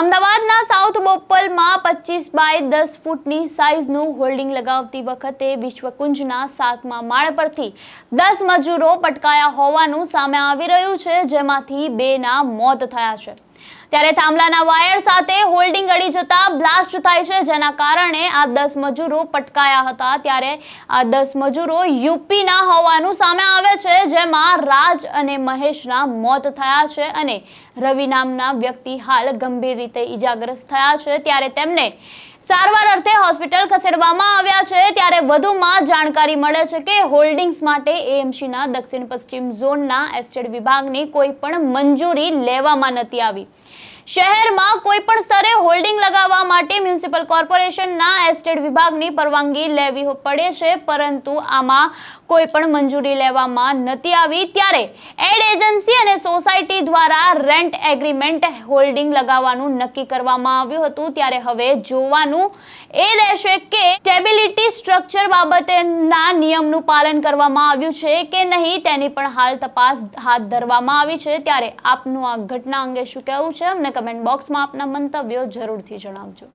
અમદાવાદના સાઉથ બોપલમાં પચીસ બાય દસ ફૂટની સાઇઝનું હોલ્ડિંગ લગાવતી વખતે વિશ્વકુંજના સાતમા માળ પરથી દસ મજૂરો પટકાયા હોવાનું સામે આવી રહ્યું છે, જેમાંથી બેના મોત થયા છે. ત્યારે થાંભલાના વાયર સાથે હોલ્ડિંગ અડી જતા બ્લાસ્ટ થાય છે, જેના કારણે આ દસ મજૂરો પટકાયા હતા. ત્યારે આ દસ મજૂરો યુપીના હોવાનું સામે આવે છે, જેમાં રાજ અને મહેશના મોત થયા છે અને રવિ નામના વ્યક્તિ હાલ ગંભીર રીતે ઈજાગ્રસ્ત થયા છે. ત્યારે તેમને સારવાર અર્થે હોસ્પિટલ ખસેડવામાં આવ્યા છે, ત્યારે વધુમાં જાણકારી મળે છે કે હોલ્ડિંગ્સ માટે એએમસીના દક્ષિણ પશ્ચિમ ઝોનના એસ્ટેટ વિભાગની કોઈ પણ મંજૂરી લેવામાં નથી આવી. શહેરમાં કોઈ પણ સ્તરે હોલ્ડિંગ લગાવવા માટે મ્યુનિસિપલ કોર્પોરેશનના એસ્ટેટ વિભાગની પરવાનગી લેવી પડે છે, પરંતુ આમાં કોઈ પણ મંજૂરી લેવામાં નથી આવી. ત્યારે એડ એજન્સી અને સોસાયટી દ્વારા રેન્ટ એગ્રીમેન્ટ હોલ્ડિંગ લગાવવાનું નક્કી કરવામાં આવ્યું હતું. ત્યારે હવે જોવાનું એ રહેશે કે સ્ટેબિલિટી સ્ટ્રક્ચર બાબતેના નિયમનું પાલન કરવામાં આવ્યું છે કે નહીં તેની પણ હાલ તપાસ હાથ ધરવામાં આવી છે. ત્યારે આપનું આ ઘટના અંગે શું કહેવું છે? અમને કમેન્ટ બોક્સમાં આપના મંતવ્યો જરૂરથી જણાવજો.